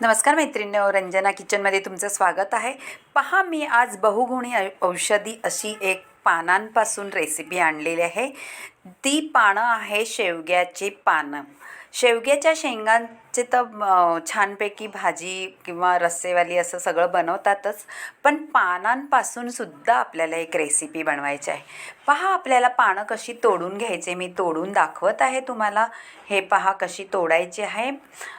नमस्कार मैत्रिणी रंजना किचनमध्ये तुमचं स्वागत आहे. पहा मी आज बहुगुणी औषधी अशी एक पानांपासून रेसिपी आणलेली आहे. ती पानं आहे शेवग्याची पानं. शेवग्याच्या शेंगां शेंगांचे तर छानपैकी भाजी किंवा रस्सेवाली असं सगळं बनवतातच पण पानांपासून सुद्धा आपल्याला एक रेसिपी बनवायची आहे. पहा आपल्याला पानं कशी तोडून घ्यायचे मी तोडून दाखवत आहे तुम्हाला. हे पहा कशी तोडायची आहे.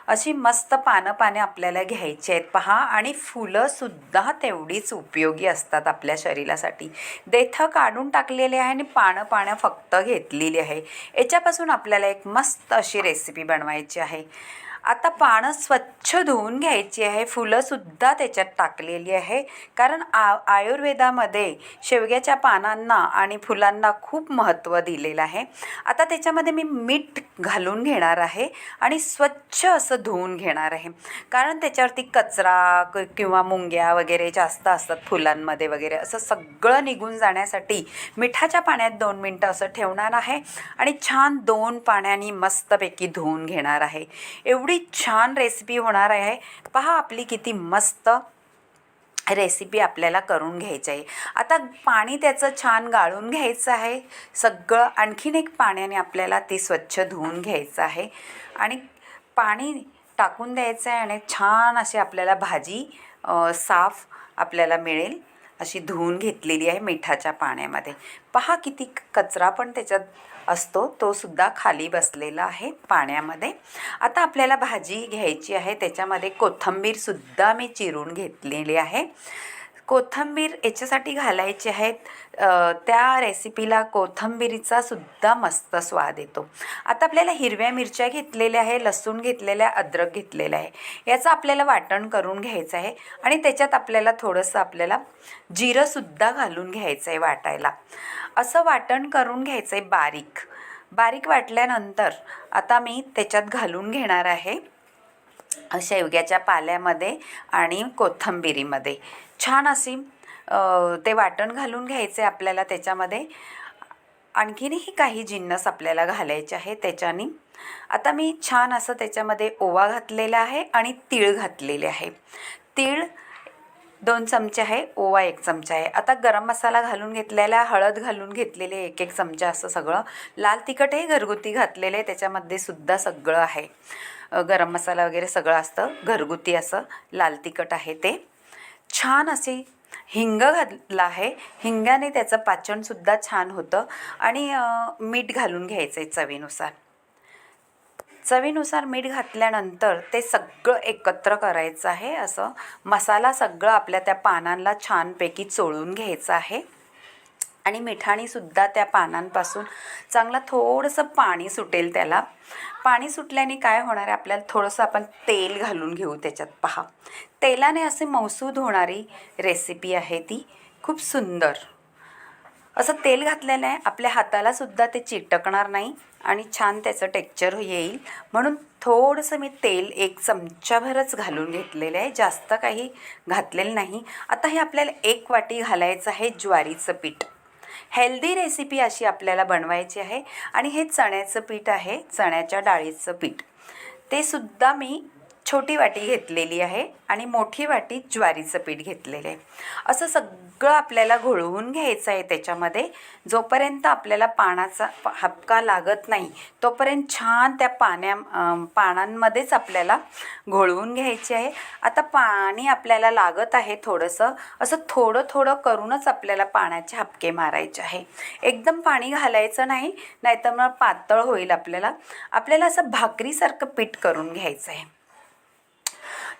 अशी मस्त पानं पाने आपल्याला घ्यायची आहेत. पहा आणि फुलंसुद्धा तेवढीच उपयोगी असतात आपल्या शरीरासाठी. देठं काढून टाकलेले आहे आणि पानं पानं फक्त घेतलेली आहे. याच्यापासून आपल्याला एक मस्त अशी रेसिपी बनवायची आहे. आता पानं स्वच्छ धुवून घ्यायची आहे. फुलंसुद्धा त्याच्यात टाकलेली आहे. कारण आ आयुर्वेदामध्ये शेवग्याच्या पानांना आणि फुलांना खूप महत्त्व दिलेलं आहे. आता त्याच्यामध्ये मी मीठ घालून घेणार आहे आणि स्वच्छ असं धुवून घेणार आहे. कारण त्याच्यावरती कचरा किंवा मुंग्या वगैरे जास्त असतात फुलांमध्ये वगैरे. असं सगळं निघून जाण्यासाठी मिठाच्या पाण्यात दोन मिनटं असं ठेवणार आहे आणि छान दोन पाण्याने मस्तपैकी धुवून घेणार आहे. एवढं छान रेसिपी होणार आहे. पहा आपली किती मस्त रेसिपी आपल्याला करून घ्यायची आहे. आता पाणी त्याचं छान गाळून घ्यायचं आहे. सगळं आणखीन एक पाण्याने आपल्याला ते स्वच्छ धुवून घ्यायचं आहे. आणि पाणी टाकून द्यायचं आहे आणि छान अशी आपल्याला भाजी साफ आपल्याला मिळेल. अशी धुवून घेतलेली आहे मिठाच्या पाण्यामध्ये. पहा किती कचरा पण त्याच्यात असतो तो सुद्धा खाली बसलेला आहे पाण्यामध्ये. आता आपल्याला भाजी घ्यायची आहे त्याच्यामध्ये कोथिंबीरसुद्धा मी चिरून घेतलेली आहे. कोथिंबीर याच्यासाठी घालायची आहेत. त्या रेसिपीला कोथिंबीरीचा सुद्धा मस्त स्वाद येतो. आता आपल्याला हिरव्या मिरच्या घेतलेल्या आहे लसूण घेतलेल्या आहे अद्रक घेतलेलं आहे. याचं आपल्याला वाटण करून घ्यायचं आहे आणि त्याच्यात आपल्याला थोडंसं आपल्याला जिरंसुद्धा घालून घ्यायचं आहे वाटायला. असं वाटण करून घ्यायचं आहे बारीक. बारीक वाटल्यानंतर आता मी त्याच्यात घालून घेणार आहे शेवग्याच्या पाल्यामध्ये आणि कोथंबिरीमध्ये. छान अशी ते वाटण घालून घ्यायचे आपल्याला त्याच्यामध्ये. आणखीनही काही जिन्नस आपल्याला घालायचे आहे त्याच्याने. आता मी छान असं त्याच्यामध्ये ओवा घातलेला आहे आणि तीळ घातलेले आहे. तीळ दोन चमचे आहे ओवा एक चमचा आहे. आता गरम मसाला घालून घेतलेला हळद घालून घेतलेले एक एक चमचा असं सगळं. लाल तिखटही घरगुती घातलेलं आहे त्याच्यामध्ये सुद्धा सगळं आहे. गरम मसाला वगैरे सगळं असतं घरगुती असं लाल तिखट आहे ते. छान असे हिंग घातलं आहे. हिंगाने त्याचं पाचनसुद्धा छान होतं. आणि मीठ घालून घ्यायचं आहे चवीनुसार. चवीनुसार मीठ घातल्यानंतर ते सगळं एकत्र करायचं आहे असं. मसाला सगळं आपल्या त्या पानांना छानपैकी चोळून घ्यायचं आहे. आणि मिठाणीसुद्धा त्या पानांपासून चांगलं थोडंसं पाणी सुटेल त्याला. पाणी सुटल्याने काय होणार आहे? आपल्याला थोडंसं आपण तेल घालून घेऊ त्याच्यात. पहा. तेलाने असे मौसूद होणारी रेसिपी आहे ती. खूप सुंदर. असं तेल घातलेलं आहे आपल्या हातालासुद्धा ते चिटकणार नाही आणि छान त्याचं टेक्चर येईल. म्हणून थोडंसं मी तेल एक चमचाभरच घालून घेतलेलं आहे. जास्त काही घातलेलं नाही. आता हे आपल्याला एक वाटी घालायचं आहे ज्वारीचं पीठ. हेल्दी रेसिपी अशी आपल्याला बनवायची आहे. आणि हे चण्याचं पीठ आहे चण्याच्या डाळीचं पीठ. ते सुद्धा मी छोटी वाटी घेतलेली आहे आणि मोठी वाटी ज्वारीचं पीठ घेतलेलं आहे. असं सगळं आपल्याला घोळवून घ्यायचं आहे त्याच्यामध्ये. जोपर्यंत आपल्याला पाण्याचा हपका लागत नाही तोपर्यंत छान त्या पाण्या पानांमध्येच आपल्याला घोळवून घ्यायचे आहे. आता पाणी आपल्याला लागत आहे थोडंसं असं थोडं थोडं करूनच आपल्याला पाण्याचे हपके मारायचे आहे. एकदम पाणी घालायचं नाही नाहीतर मग पातळ होईल आपल्याला. आपल्याला असं भाकरीसारखं पीठ करून घ्यायचं आहे.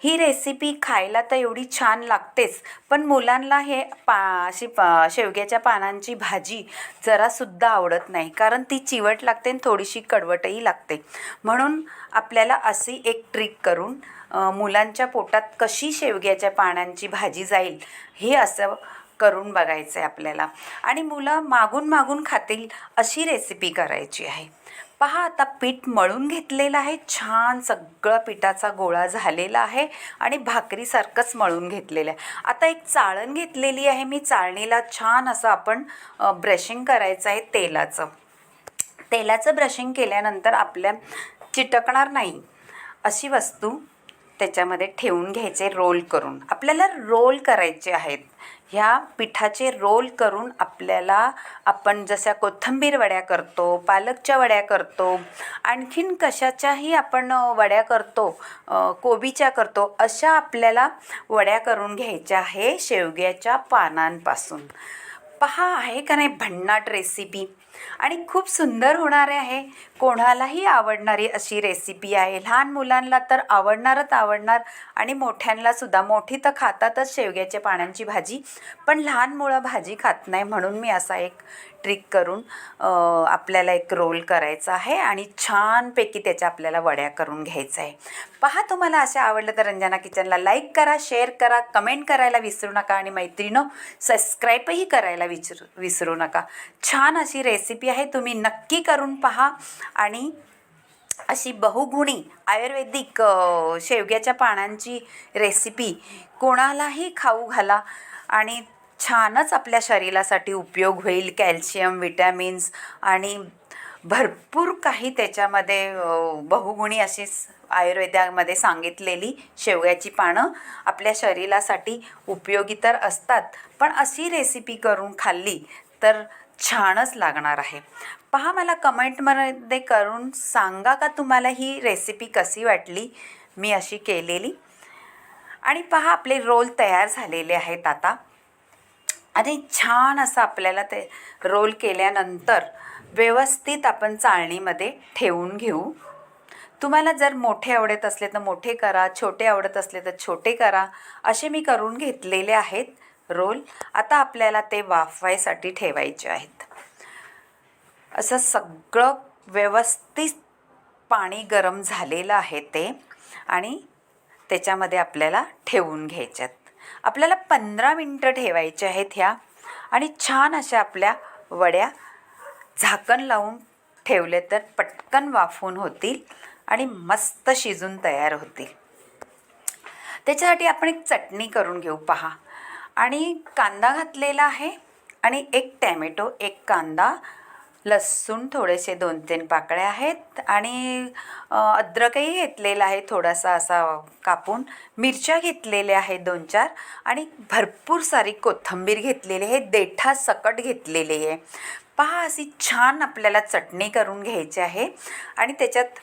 ही रेसिपी खायला तर एवढी छान लागतेच. पण मुलांना हे पा अशी पा शेवग्याच्या पानांची भाजी जरासुद्धा आवडत नाही. कारण ती चिवट लागते आणि थोडीशी कडवटही लागते. म्हणून आपल्याला अशी एक ट्रिक करून मुलांच्या पोटात कशी शेवग्याच्या पानांची भाजी जाईल हे असं करून बघायचं आहे आपल्याला. आणि मुलं मागून मागून खातील अशी रेसिपी करायची आहे. पहा आता पीठ मळून घेतलेलं आहे. छान सगळं पिठाचा गोळा झालेला आहे आणि भाकरीसारखंच मळून घेतलेलं आहे. आता एक चाळण घेतलेली आहे मी. चाळणीला छान असं आपण ब्रशिंग करायचं आहे तेलाचं. तेलाचं ब्रशिंग केल्यानंतर आपल्या चिटकणार नाही अशी वस्तू त्याच्यामध्ये ठेवून घ्यायचे रोल करून. आपल्याला रोल करायचे आहेत. ह्या पिठाचे रोल करून आपल्याला आपण जशा कोथिंबीर वड्या करतो पालकच्या वड्या करतो आणखीन कशाच्याही आपण वड्या करतो कोबीच्या करतो अशा आपल्याला वड्या करून घ्यायच्या आहे शेवग्याच्या पानांपासून. पहा आहे का नाही भन्नाट रेसिपी आणि खूप सुंदर होणारे आहे. कोणालाही आवडणारी अशी रेसिपी आहे. लहान मुलांना तर आवडणारच आवडणार आणि मोठ्यांना सुद्धा. मोठी तर खातातच शेवग्याच्या पानांची भाजी पण लहान मुळं भाजी खात नाही म्हणून मी असा एक ट्रिक करून आपल्याला एक रोल करायचा आहे आणि छानपैकी त्याच्या आपल्याला वड्या करून घ्यायचं आहे. पहा तुम्हाला अशा आवडलं तर रंजना किचनला लाईक करा शेअर करा कमेंट करायला विसरू नका आणि मैत्रिणं सबस्क्राईबही करायला विचरू विसरू नका. छान अशी रेसिपी रेसिपी आहे तुम्ही नक्की करून पहा. आणि अशी बहुगुणी आयुर्वेदिक शेवग्याच्या पानांची रेसिपी कोणालाही खाऊ घाला. आणि छानच आपल्या शरीरासाठी उपयोग होईल कॅल्शियम विटॅमिन्स आणि भरपूर काही त्याच्यामध्ये बहुगुणी अशी आयुर्वेदामध्ये सांगितलेली शेवग्याची पानं आपल्या शरीरासाठी उपयोगी तर असतात. पण अशी रेसिपी करून खाल्ली तर छानच लागणार आहे. पहा मला कमेंटमध्ये करून सांगा का तुम्हाला ही रेसिपी कशी वाटली? मी अशी केलेली. आणि पहा आपले रोल तयार झालेले आहेत आता. आणि छान असं आपल्याला ते रोल केल्यानंतर व्यवस्थित आपण चाळणीमध्ये ठेवून घेऊ. तुम्हाला जर मोठे आवडत असले तर मोठे करा छोटे आवडत असले तर छोटे करा. असे मी करून घेतलेले आहेत. रोल आता आपल्याला ते वाफवायसाठी ठेवायचे आहेत. असं सगळं व्यवस्थित पाणी गरम झालेलं आहे ते आणि त्याच्यामध्ये आपल्याला ठेवून घ्यायच्यात आपल्याला पंधरा मिनटं ठेवायचे आहेत ह्या आणि छान अशा आपल्या वड्या झाकण लावून ठेवले तर पटकन वाफून होतील आणि मस्त शिजून तयार होतील. त्याच्यासाठी आपण एक चटणी करून घेऊ पहा. आणि कांदा घातलेला आहे आणि एक टॅमॅटो एक कांदा लसूण थोडेसे दोन तीन पाकळ्या आहेत आणि अद्रकही घेतलेला आहे थोडासा असा कापून. मिरच्या घेतलेल्या आहेत दोन चार आणि भरपूर सारी कोथिंबीर घेतलेली आहे देठा सकट घेतलेली आहे. पहा अशी छान आपल्याला चटणी करून घ्यायची आहे आणि त्याच्यात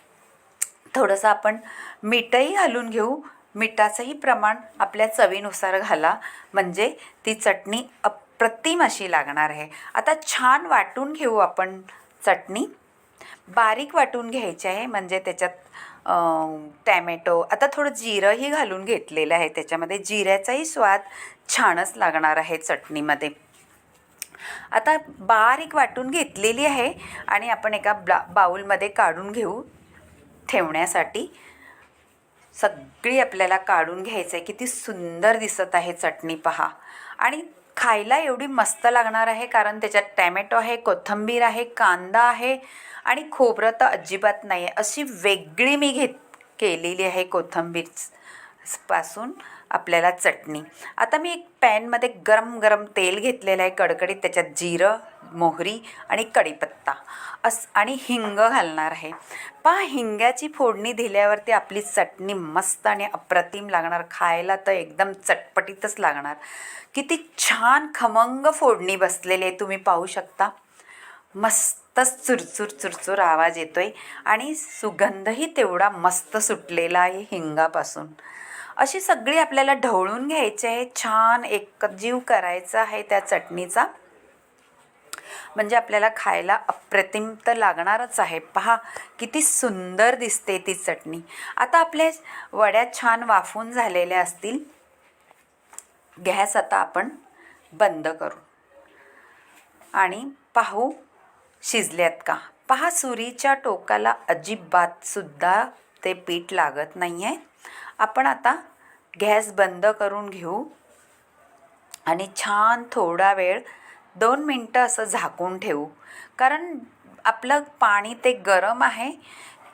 थोडंसं आपण मीठही घालून घेऊ. मिठाचंही प्रमाण आपल्या चवीनुसार घाला. म्हणजे ती चटणी अप्रतिम अशी लागणार आहे. आता छान वाटून घेऊ आपण चटणी. बारीक वाटून घ्यायची आहे. म्हणजे त्याच्यात टॅमॅटो आता थोडं जिरंही घालून घेतलेलं आहे. त्याच्यामध्ये जिऱ्याचाही स्वाद छानच लागणार आहे चटणीमध्ये. आता बारीक वाटून घेतलेली आहे आणि आपण एका ब्ला बाऊलमध्ये काढून घेऊ ठेवण्यासाठी. सगळी आपल्याला काढून घ्यायचं आहे किती सुंदर दिसत आहे चटणी पहा. आणि खायला एवढी मस्त लागणार आहे कारण त्याच्यात टॅमॅटो आहे कोथिंबीर आहे कांदा आहे आणि खोबरं तर अजिबात नाही आहे अशी वेगळी मी घेत केलेली आहे कोथंबीरपासून आपल्याला चटणी. आता मी एक पॅनमध्ये गरम गरम तेल घेतलेलं आहे कडकडीत त्याच्यात जिरं मोहरी आणि कढीपत्ता. अस आणि हिंग घालणार आहे. पहा हिंग्याची फोडणी दिल्यावरती आपली चटणी मस्त आणि अप्रतिम लागणार. खायला तर एकदम चटपटीतच लागणार. किती छान खमंग फोडणी बसलेली आहे तुम्ही पाहू शकता. मस्तच चुरचुर चुरचुर आवाज येतो आहे आणि सुगंधही तेवढा मस्त सुटलेला आहे हिंगापासून. अशी सगळी आपल्याला ढवळून घ्यायची आहे. छान एकजीव करायचा आहे त्या चटणीचा. म्हणजे आपल्याला खायला अप्रतिम तर लागणारच आहे. पहा किती सुंदर दिसते ती चटणी. आता आपल्या वड्या छान वाफून झालेल्या असतील. गॅस आता आपण बंद करू. आणि पाहू शिजल्यात का? पहा सुरीच्या टोकाला अजिबातसुद्धा ते पीठ लागत नाही आहे आपण आता गॅस बंद करून घेऊ. आणि छान थोडा वेळ दोन मिनटं असं झाकून ठेवू. कारण आपलं पाणी ते गरम आहे.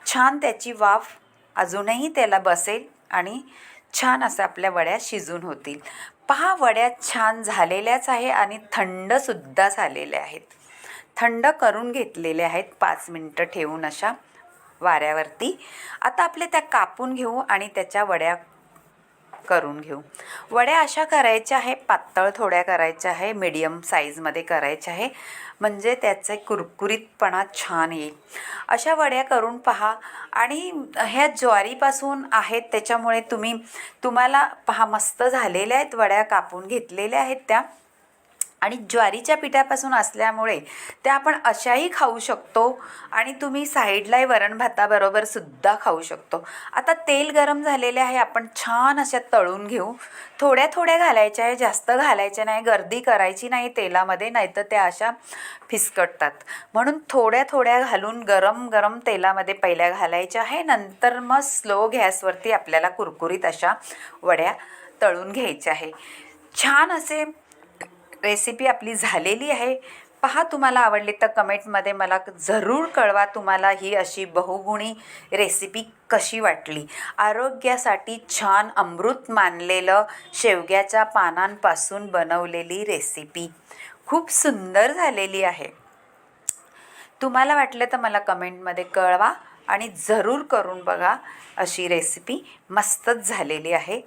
छान त्याची वाफ अजूनही त्याला बसेल आणि छान असं आपल्या वड्या शिजून होतील. पहा वड्या छान झालेल्याच आहे आणि थंडसुद्धा झालेल्या आहेत. थंड करून घेतलेल्या आहेत. पाच मिनटं ठेवून अशा वाऱ्यावरती. आता आपले त्या कापून घेऊ आणि त्याच्या वड्या करून घेऊ. वड्या अशा करायच्या आहे पातळ थोड्या करायच्या आहे मीडियम साईजमध्ये करायच्या आहे म्हणजे त्याचे कुरकुरीतपणा छान येईल. अशा वड्या करून पहा. आणि ह्या ज्वारीपासून आहेत त्याच्यामुळे तुम्ही तुम्हाला पहा मस्त झालेल्या आहेत वड्या कापून घेतलेल्या आहेत त्या. आणि ज्वारीच्या पिठापासून असल्यामुळे त्या आपण अशाही खाऊ शकतो आणि तुम्ही साईडलाही वरण भाताबरोबर सुद्धा खाऊ शकतो. आता तेल गरम झालेले आहे आपण छान अशा तळून घेऊ. थोड्या थोड्या घालायच्या आहे जास्त घालायच्या नाही गर्दी करायची नाही तेलामध्ये नाहीतर त्या अशा फिसकटतात. म्हणून थोड्या थोड्या घालून गरम गरम तेलामध्ये पहिल्या घालायच्या आहे नंतर मग स्लो गॅसवरती आपल्याला कुरकुरीत अशा वड्या तळून घ्यायच्या आहे. छान असे रेसिपी आपली झालेली आहे. पहा तुम्हाला आवडली तर कमेंटमध्ये मला जरूर कळवा तुम्हाला ही अशी बहुगुणी रेसिपी कशी वाटली. आरोग्यासाठी छान अमृत मानलेलं शेवग्याच्या पानांपासून बनवलेली रेसिपी खूप सुंदर झालेली आहे. तुम्हाला वाटलं तर मला कमेंटमध्ये कळवा. आणि जरूर करून बघा अशी रेसिपी मस्तच झालेली आहे.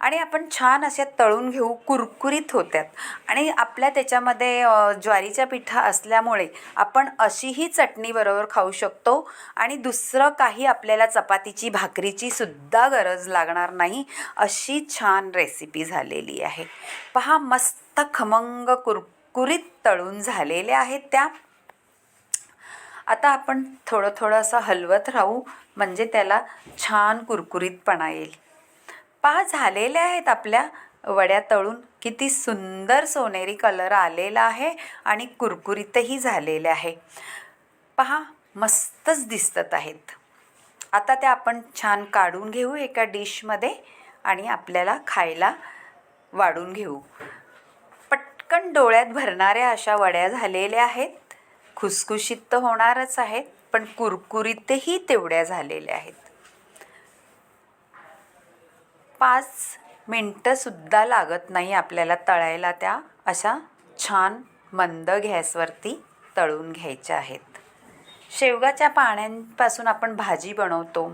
आणि आपण छान अशा तळून घेऊ कुरकुरीत होत्यात. आणि आपल्या त्याच्यामध्ये ज्वारीच्या पिठा असल्यामुळे आपण अशीही चटणीबरोबर खाऊ शकतो. आणि दुसरं काही आपल्याला चपातीची भाकरीची सुद्धा गरज लागणार नाही अशी छान रेसिपी झालेली आहे. पहा मस्त खमंग कुरकुरीत तळून झालेल्या आहेत त्या. आता आपण थोडं थोडं असं हलवत राहू म्हणजे त्याला छान कुरकुरीतपणा येईल. पहा झालेल्या आहेत आपल्या वड्या तळून. किती सुंदर सोनेरी कलर आलेला आहे आणि कुरकुरीतही झालेले आहे. पहा मस्तच दिसत आहेत. आता त्या आपण छान काढून घेऊ एका डिशमध्ये आणि आपल्याला खायला वाढून घेऊ. पटकन डोळ्यात भरणाऱ्या अशा वड्या झालेल्या आहेत. खुसखुशीत तर होणारच आहेत पण कुरकुरीतही तेवढ्या झालेल्या आहेत. पाच मिनटंसुद्धा लागत नाही आपल्याला तळायला त्या अशा छान मंद गॅसवरती तळून घ्यायच्या आहेत. शेवगाच्या पाण्यांपासून आपण भाजी बनवतो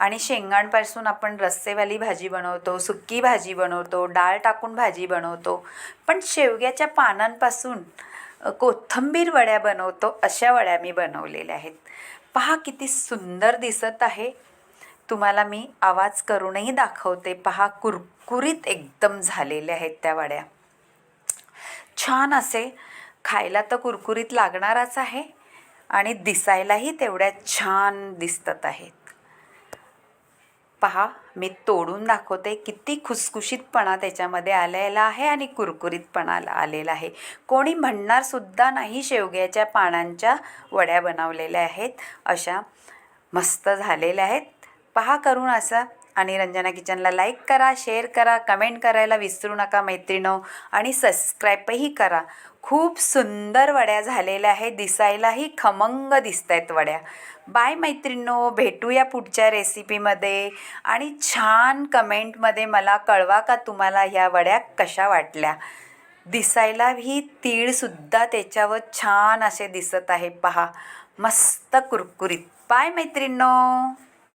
आणि शेंगांपासून आपण रस्सेवाली भाजी बनवतो सुक्की भाजी बनवतो डाळ टाकून भाजी बनवतो. पण शेवग्याच्या पानांपासून कोथंबीर वड्या बनवतो अशा वड्या मी बनवलेल्या आहेत. पहा किती सुंदर दिसत आहे. तुम्हाला मी आवाज करूनही दाखवते. पहा कुरकुरीत एकदम झालेल्या आहेत त्या वड्या. छान असे खायला तर कुरकुरीत लागणारच आहे आणि दिसायलाही तेवढ्या छान दिसत आहेत. पहा मी तोडून दाखवते. किती खुसखुशीतपणा त्याच्यामध्ये आलेला आहे आणि कुरकुरीतपणा आलेला आहे. कोणी म्हणणारसुद्धा नाही शेवग्याच्या पानांच्या वड्या बनवलेल्या आहेत. अशा मस्त झालेल्या आहेत. पहा करून असा. आणि रंजना किचनला लाईक करा शेअर करा कमेंट करायला विसरू नका मैत्रिणो. आणि सबस्क्राईबही करा. खूप सुंदर वड्या झालेल्या आहेत. दिसायलाही खमंग दिसत आहेत वड्या. बाय मैत्रिणो भेटूया पुढच्या रेसिपीमध्ये आणि छान कमेंटमध्ये मला कळवा का तुम्हाला ह्या वड्या कशा वाटल्या. दिसायला ही तीळसुद्धा त्याच्यावर छान असे दिसत आहे पहा. मस्त कुरकुरीत. बाय मैत्रिणो